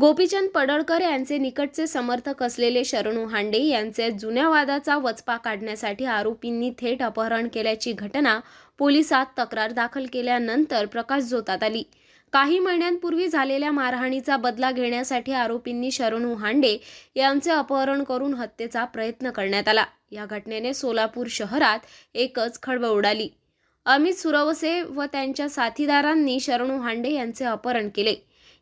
गोपीचंद पडळकर यांचे निकटचे समर्थक असलेले शरणू हांडे यांचे जुन्या वादाचा वचपा काढण्यासाठी आरोपींनी थेट अपहरण केल्याची घटना पोलिसात तक्रार दाखल केल्यानंतर प्रकाश जोतात आली. काही महिन्यांपूर्वी झालेल्या मारहाणीचा बदला घेण्यासाठी आरोपींनी शरणू हांडे यांचे अपहरण करून हत्येचा प्रयत्न करण्यात आला. या घटनेने सोलापूर शहरात एकच खळबळ उडाली. अमित सुरवसे व त्यांच्या साथीदारांनी शरणू हांडे यांचे अपहरण केले.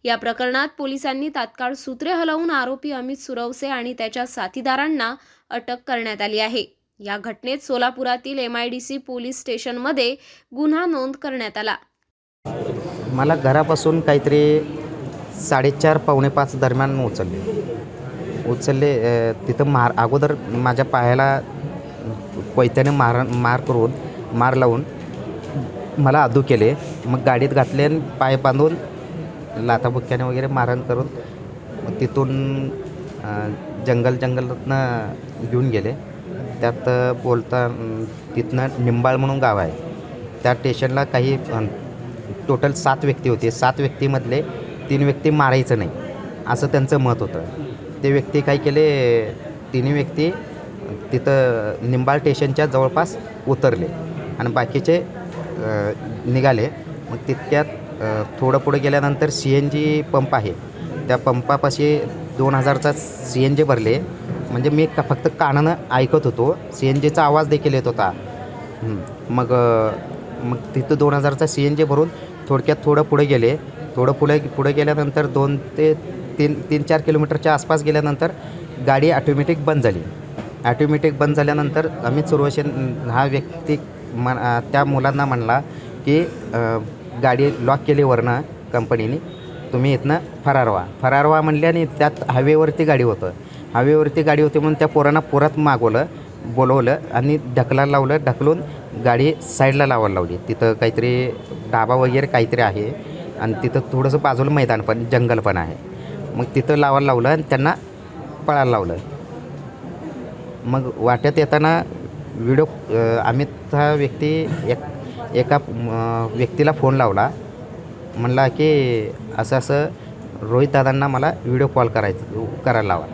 या प्रकरणात पोलिसांनी तात्काळ सूत्रे हलवून आरोपी अमित सुरवसे आणि त्याच्या साथीदारांना अटक करण्यात आली आहे. या घटनेत सोलापुरातील M I D C police स्टेशनमध्ये गुन्हा नोंद करण्यात आला. मला घरापासून काहीतरी साडेचार पावणे पाच दरम्यान उचलले. उचलले तिथं मार अगोदर माझ्या पायाला कोयत्याने मार मार करून मार लावून मला आदू केले. मग गाडीत घातले आणि पाय बांधून लाथाबुक्क्याने वगैरे मारहाण करून तिथून जंगल जंगलातनं घेऊन गेले. त्यात बोलता तिथनं निंबाळ म्हणून गाव आहे. त्या स्टेशनला काही टोटल सात व्यक्ती होते. सात व्यक्तीमधले तीन व्यक्ती मारायचं नाही असं त्यांचं मत होतं. ते व्यक्ती काय केले तिन्ही व्यक्ती तिथं निंबाळ स्टेशनच्या जवळपास उतरले. आणि बाकीचे निघाले. मग तितक्यात थोडं पुढे गेल्यानंतर सी एन जी पंप आहे. त्या पंपापाशी दोन हजारचा सी एन जी भरले. म्हणजे मी का फक्त कानानं ऐकत होतो. सी एन जीचा आवाज देखील येत होता. मग मग तिथं दोन हजारचा सी एन जी भरून थोडक्यात थोडं पुढे गेले. थोडं पुढे पुढे गेल्यानंतर दोन ते तीन तीन चार किलोमीटरच्या आसपास गेल्यानंतर गाडी ॲटोमॅटिक बंद झाली. ॲटोमॅटिक बंद झाल्यानंतर अमित सुरवशेन हा व्यक्ती म त्या मुलांना म्हणला की गाडी लॉक केली वरनं कंपनीने तुम्ही इथनं फरार व्हा फरार व्हा म्हणल्याने त्यात हवेवरती गाडी होतं. हवेवरती गाडी होती म्हणून त्या पोरांना पुरात मागवलं बोलवलं आणि ढकलायला लावलं. ढकलून गाडी साईडला लावायला लावली. तिथं काहीतरी डाबा वगैरे काहीतरी आहे आणि तिथं थोडंसं बाजूला मैदान पण जंगल पण आहे. मग तिथं लावायला लावलं आणि त्यांना पळायला लावलं. मग वाट्यात येताना व्हिडिओ आम्ही अमित हा व्यक्ती एक एका व्यक्तीला फोन लावला. म्हणला की असं असं रोहित दादांना मला व्हिडिओ कॉल करायचं करायला लावा.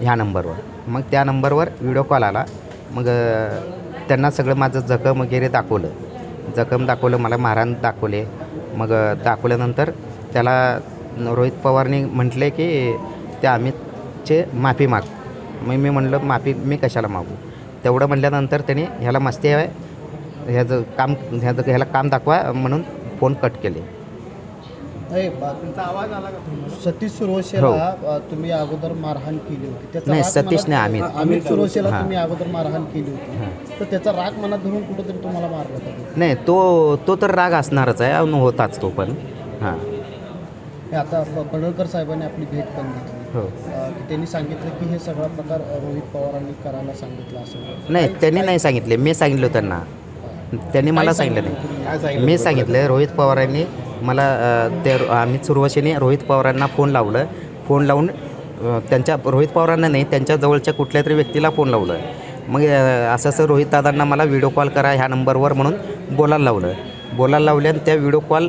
ह्या नंबरवर मग त्या नंबरवर व्हिडिओ कॉल आला. मग त्यांना सगळं माझं जखम वगैरे दाखवलं. जखम दाखवलं मला मारहाण दाखवले. मग दाखवल्यानंतर त्याला रोहित पवारने म्हटले की त्या अमितचे माफी माग. मग मी म्हणलं माफी मी कशाला मागू? तेवढं म्हटल्यानंतर त्याने ह्याला मस्ती आहे. ह्याचं काम ह्याचं ह्याला काम दाखवा म्हणून फोन कट केले. नाही बा- तुमचा आवाज आला का सतीश सुरवशेला अ, तुम्ही अगोदर मारहाण केली होती. त्याचा हो. नाही, राग सतीश मनात- नाही, अमित. अमित सुरवशेला हां. तुम्ही अगोदर मारहाण केली होती. तर त्याचा राग मनात धरून कुठंतरी तुम्हाला मारला होता नाही तो तो तर राग असणारच आहे अन होताच तो पण. हां. हे आता प- पडळकर साहेबांनी आपली भेट पण घेतली. हो. अ, की त्यांनी सांगितलं की हे सगळा प्रकार अ, रोहित पवारांनी करायला सांगितलं असं. नाही त्यांनी नाही सांगितले मी सांगितलं त्यांना. त्यांनी मला सांगितलं? नाही. मी सांगितलं रोहित पवारांनी मला ते अमित सुरवशीने रोहित पवारांना फोन लावलं. फोन लावून त्यांच्या रोहित पवारांना नाही त्यांच्या जवळच्या कुठल्या तरी व्यक्तीला फोन लावलं. मग असं असं रोहित दादांना मला व्हिडिओ कॉल करा ह्या नंबरवर म्हणून बोलायला लावलं. बोलायला लावले आणि त्या व्हिडिओ कॉल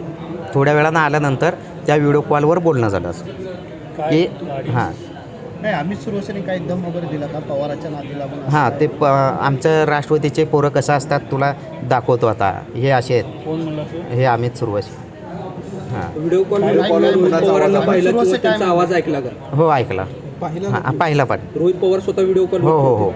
थोड्या वेळानं आल्यानंतर त्या व्हिडिओ कॉलवर बोलणं झालं असं. की हां. नाही सुरवशेने काही दम वगैरे दिला का? पवाराच्या नादीला पण हां? ते प आमच्या राष्ट्रवादीचे पोरं कसं असतात तुला दाखवतो आता. हे असे आहेत. कोण म्हणलं असं? हे अमित सुरवशी हां. व्हिडिओ कॉल रोहित पवारांना पाहिलं किंवा त्यांचा आवाज ऐकला का? हो ऐकला. हां पाहिला पण. रोहित पवार स्वतः व्हिडिओ कॉल हो हो हो.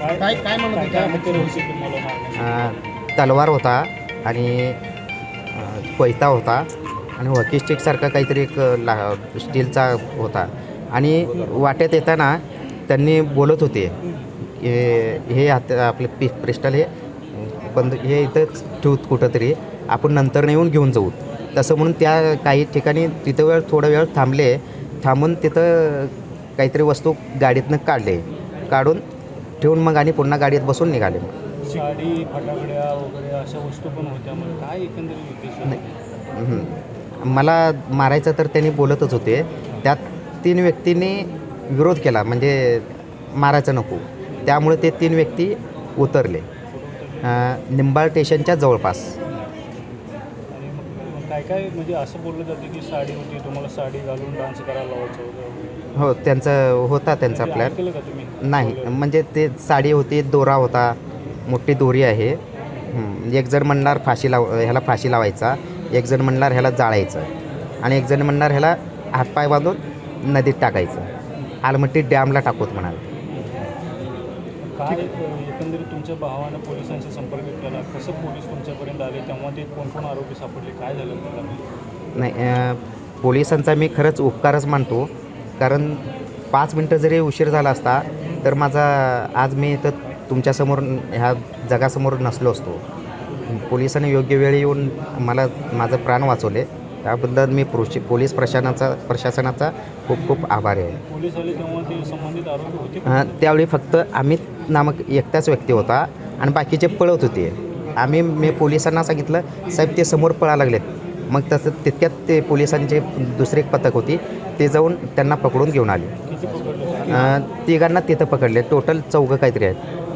काय काय म्हणत होते? अमित सुरवशे तुम्हाला अं, तलवार होता आणि अं, कोयता होता आणि हॉकी स्टिकसारखा काहीतरी एक ला स्टीलचा होता. आणि वाट्यात येताना त्यांनी बोलत होते. हे हे हात आपले पि पिस्टल हे बंद हे इथंच ठेवू कुठंतरी. आपण नंतर येऊन घेऊन जाऊ. तसं म्हणून त्या काही ठिकाणी तिथं वेळ थोडा वेळ थांबले. थांबून तिथं काहीतरी वस्तू गाडीतनं काढले. काढून ठेवून मग आणि पुन्हा गाडीत बसून निघाले साडी फटाकड्या वगैरे अशा वस्तू पण होत्या मग. काय एकंदरीत. मला मारायचं तर त्यांनी बोलतच होते. त्यात तीन व्यक्तींनी विरोध केला म्हणजे मारायचं नको. त्यामुळे ते तीन व्यक्ती उतरले. निंबाळ स्टेशनच्या जवळपास. काय काय म्हणजे असं बोललं जातं की साडी होती तुम्हाला साडी घालून डान्स करायला लावायचं होतं? हो त्यांचं होता त्यांचा प्लॅन तुम्ही? नाही म्हणजे ते साडी होती दोरा होता मोठी दोरी आहे. एक जण म्हणणार फाशी लाव ह्याला फाशी लावायचा एक जण म्हणणार ह्याला जाळायचं आणि एक जण म्हणणार ह्याला हातपाय बांधून नदीत टाकायचं. आलमट्टी डॅमला टाकूत म्हणाल. काय अं, एकंदरीत तुमच्या भावानं पोलिसांशी संपर्क केला? कसं पोलीस तुमच्यापर्यंत आले? तेव्हा ते कोण कोण आरोपी सापडले? काय झालं त्याला? नाही पोलिसांचा मी खरंच उपकारच मानतो. कारण पाच मिनटं जरी उशीर झाला असता तर माझा आज मी इथं तुमच्यासमोर ह्या जगासमोर नसलो असतो. पोलिसांनी योग्य वेळी येऊन मला माझं प्राण वाचवले. त्याबद्दल मी प्रोशि पोलीस प्रशासनाचा प्रशासनाचा खूप खूप आभारी आहे. त्यावेळी फक्त अमित नामक एकटाच व्यक्ती होता आणि बाकीचे पळत होते. आम्ही मी पोलिसांना सांगितलं साहेब ते समोर पळा लागलेत. मग तसं तितक्यात ते पोलिसांचे दुसरे एक पथक होती ते जाऊन त्यांना पकडून घेऊन आले. तिघांना तिथं पकडले. टोटल चौघं काहीतरी आहेत.